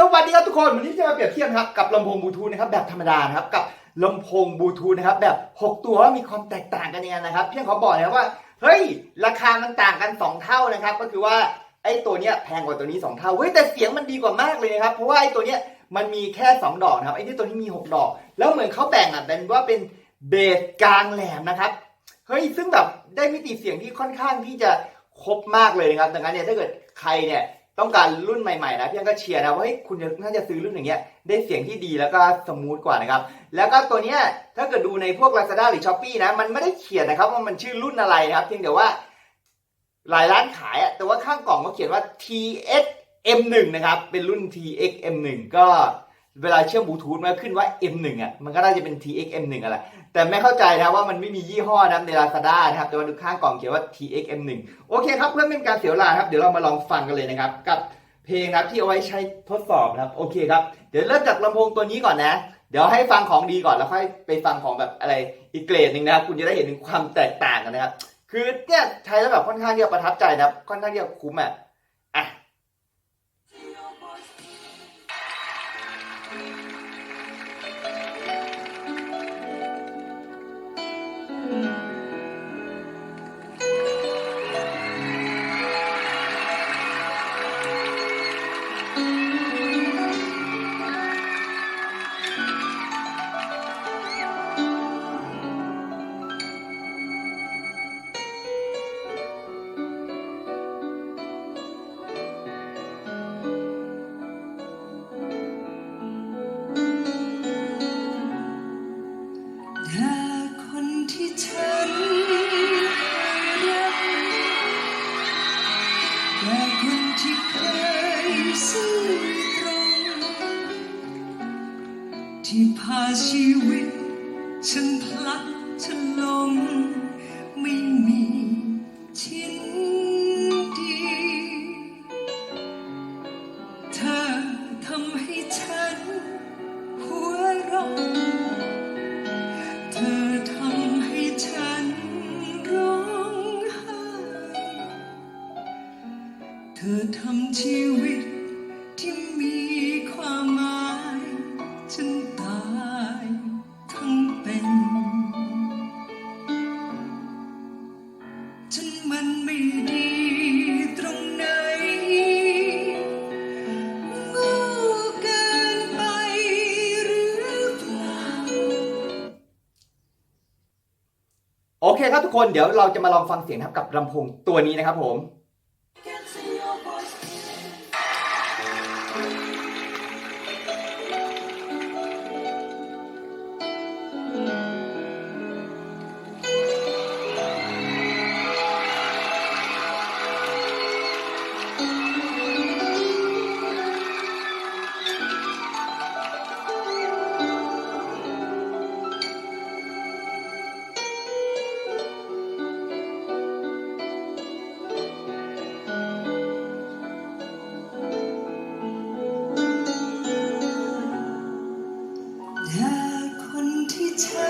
สวัสดีครับทุกคนวันนี้จะมาเปรียบเทียบนะครับกับลำโพงบลูทูธนะครับแบบธรรมดานะครับกับลำโพงบลูทูธนะครับแบบ 6 ตัวว่ามีความแตกต่างกันยังไงนะครับ เพียงขอบอกนะครับว่าเฮ้ยราคามันต่างกัน 2 เท่านะครับ ก็คือว่าไอ้ตัวเนี้ยแพงกว่าตัวนี้ 2 เท่าเฮ้ยแต่เสียงมันดีกว่ามากเลยนะครับเพราะว่าไอ้ตัวเนี้ยมันมีแค่ 2 ดอกนะครับไอ้ที่ตัวนี้มี 6 ดอก แล้วเหมือนเขาแบ่งอะเป็นว่าเป็นเบสกลางแหลมนะครับเฮ้ยซึ่งแบบได้มิติเสียงที่ค่อนข้างที่จะครบมากเลยนะครับดังนั้นเนี่ยถ้าเกิดใครเนี่ย ต้องการรุ่นใหม่ๆนะพี่ยังก็เชียร์นะว่าเฮ้ยคุณน่าจะซื้อรุ่นอย่างเงี้ยได้เสียงที่ดีแล้วก็สมูทกว่านะครับแล้วก็ตัวเนี้ยถ้าเกิดดูในพวก Lazada หรือ s h อ p e e นะมันไม่ได้เขียนนะครับว่ามันชื่อรุ่นอะไรนะครับเพียงแต่ว่าหลายร้านขายอะแต่ว่าข้างกล่องเขาเขียนว่า TX M1 นะครับเป็นรุ่น TX M1 ก็ เวลาเชื่อมบลูทูธมันขึ้นว่า M1 อะมันก็น่าจะเป็น TX M1 อะไรแต่ไม่เข้าใจนะว่ามันไม่มียี่ห้อนะใน Lazada นะครับแต่ว่าดูข้างกล่องเขียนว่า TX M1 โอเคครับเพื่อไม่เป็นการเสียเวลาครับเดี๋ยวเรามาลองฟังกันเลยนะครับ กับเพลงครับที่เอาไว้ใช้ทดสอบนะครับโอเคครับเดี๋ยวเริ่มจากลำโพงตัวนี้ก่อนนะ เดี๋ยวให้ฟังของดีก่อนแล้วค่อยไปฟังของแบบอะไรอีกเกรดหนึ่งนะครับคุณจะได้เห็นถึงความแตกต่างกันนะครับคือเนี่ยใช้แล้วแบบค่อนข้างที่จะประทับใจนะครับค่อนข้างที่จะคุ้มอะ แต่คนที่เคยซื่อตรง ที่พาชีวิตฉันพลัดฉันหลง โอเปล่าโอเคครับทุกคนเดี๋ยวเราจะมาลองฟังเสียงนะครับกับลำโพงตัวนี้นะครับผม ที่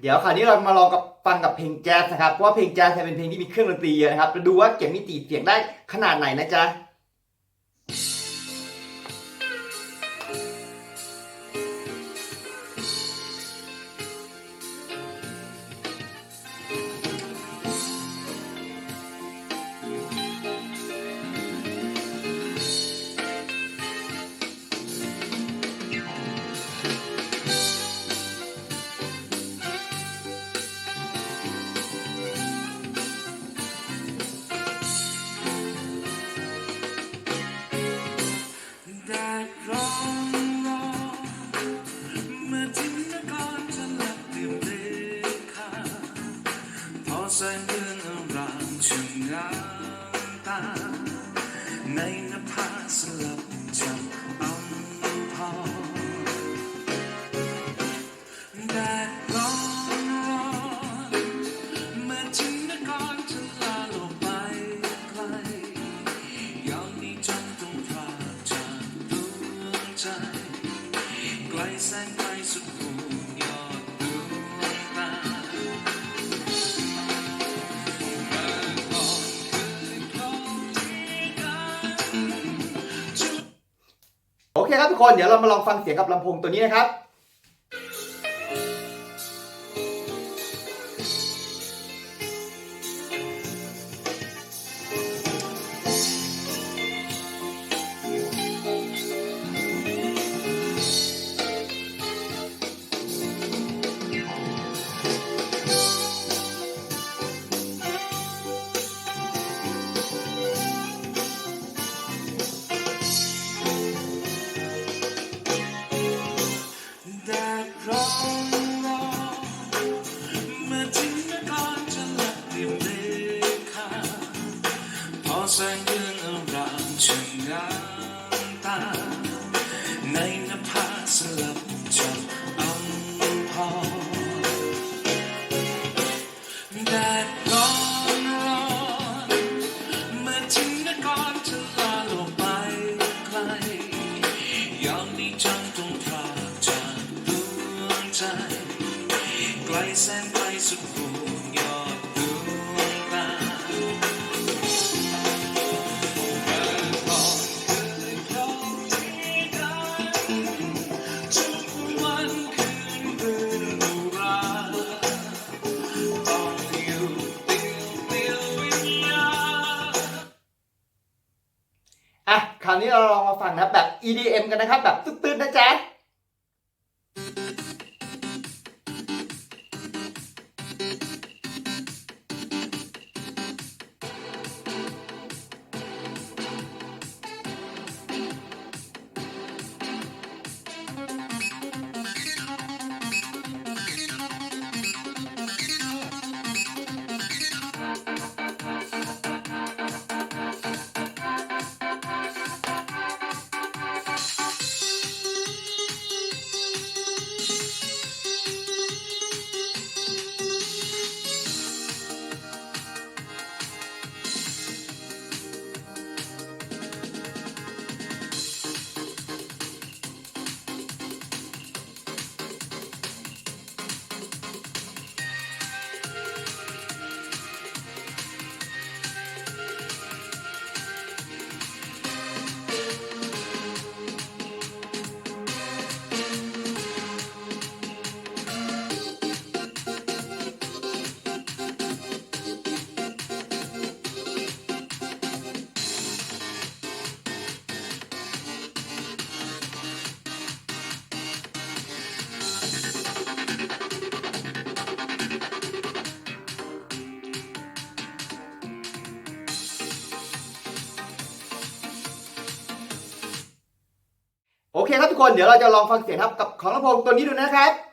เดี๋ยวคราวนี้เรามาลองกับฟังกับเพลงแจ๊สนะครับเพราะว่าเพลงแจ๊สเนี่ยเป็นเพลงที่มีเครื่องดนตรีเยอะนะครับมาดูว่าเก็บมิติเสียงได้ขนาดไหนนะจ๊ะารามช่างตา ในนภาสลับจับอัมพรแดดร้อนร้อนเมื่อจินตนาการจะลาโลกไปไกลยามนี้จำต้องพรากจากดวงใจ ไกลแสนไกล เคครับทุกคนเดี๋ยวเรามาลองฟังเสียงกับลำโพงตัวนี้นะครับามช่างตา ในนภาสลับจับอัมพรแดดร้อนร้อนเมื่อจินตนาการจะลาโลกไปไกลยามนี้จังต้องพรากจากดวงใจ ไกลแสนไกลสุดหัว คราวนี้เราลองมาฟังนะแบบ EDM กันนะครับ แบบตื้นๆนะจ๊ะ เคครับทุกคนเดี๋ยวเราจะลองฟังเสียงครับกับของลำโพงตัวนี้ดูนะครับ